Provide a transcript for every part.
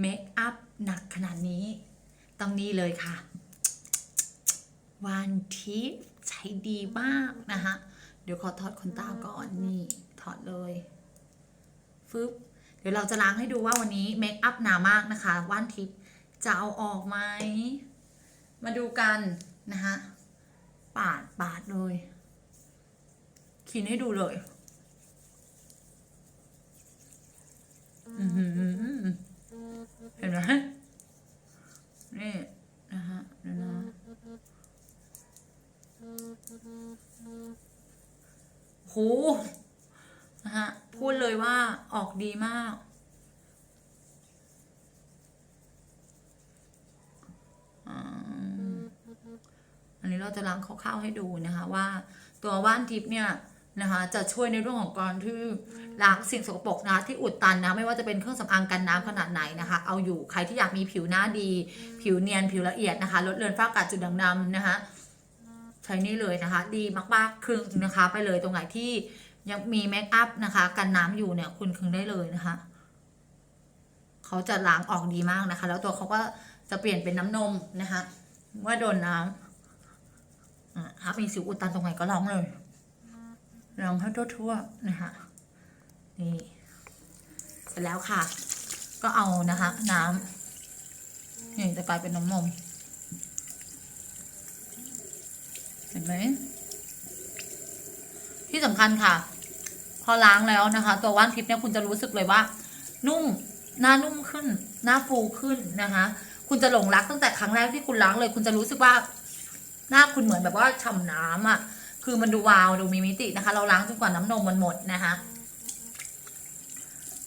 เมคอัพหนักขนาดนี้ ต้องนี่เลยค่ะวันทิปใช้ดีมากนะคะเดี๋ยวขอถอดขนตาก่อนนี่ถอดเลยฟึบเดี๋ยวเราจะล้างให้ดูว่าวันนี้เมคอัพหนามากนะคะว่านทิปจะเอาออกไหมมาดูกันนะคะปาดปาดเลยขีนให้ดูเลย อือหือเห็นไหมนี่นะฮะเดี๋ยวนะ โหนะฮะพูดเลยว่าออกดีมาก อันนี้เราจะล้างคร่าวๆให้ดูนะคะว่า ตัวว่านทิพย์เนี่ยนะคะจะช่วยในเรื่องของการที่ล้างสิ่งสกปรกนะที่อุดตันนะไม่ว่าจะเป็นเครื่องสำอางกันน้ำขนาดไหนนะคะ เอาอยู่ใครที่อยากมีผิวหน้าดี ผิวเนียนผิวละเอียดนะคะลดเลือนฝ้ากระจุดด่างดำนะคะ ใช้นี่เลยนะคะ ดีมากๆครึ่งนะคะ ไปเลยตรงไหนที่ยังมีเมคอัพนะคะ กันน้ำอยู่เนี่ยคุณครึ่งได้เลยนะคะ เขาจะล้างออกดีมากนะคะ แล้วตัวเขาก็จะเปลี่ยนเป็นน้ำนมนะคะ เมื่อโดนน้ำถ้ามีสิวอุดตันตรงไหนก็ล้างเลยล้างให้ทั่วๆนะคะนี่เสร็จแล้วค่ะ ก็เอานะคะ น้ำนี่จะกลายเป็นน้ำนม เห็นไหมที่สำคัญค่ะ พอล้างแล้วนะคะ ตัวว่านทิพย์เนี่ยคุณจะรู้สึกเลยว่า นุ่มหน้านุ่มขึ้น หน้าฟูขึ้นนะคะ คุณจะหลงรักตั้งแต่ครั้งแรกที่คุณล้างเลย คุณจะรู้สึกว่า หน้าคุณเหมือนแบบว่าฉ่ำน้ำอะ คือมันดูวาวดูมีมิตินะคะ เราล้างจนกว่าน้ำนมมันหมดนะคะ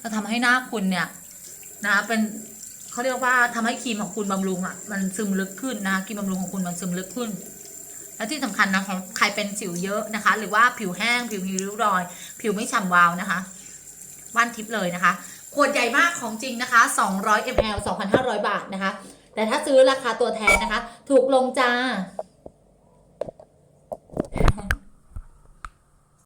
จะทำให้หน้าคุณเนี่ยนะคะเป็นเขาเรียกว่าทำให้ครีมของคุณบำรุงอะมันซึมลึกขึ้นนะคะครีมบำรุงของคุณมันซึมลึกขึ้น และที่สำคัญนะของใครเป็นสิวเยอะนะคะ หรือว่าผิวแห้ง ผิวมีริ้วรอย ผิวไม่ฉ่ำวาวนะคะว่านทิปเลยนะคะขวดใหญ่มากของจริงนะคะ 200 ml 2,500 บาทนะคะ แต่ถ้าซื้อราคาตัวแทนนะคะ ถูกลงจ้า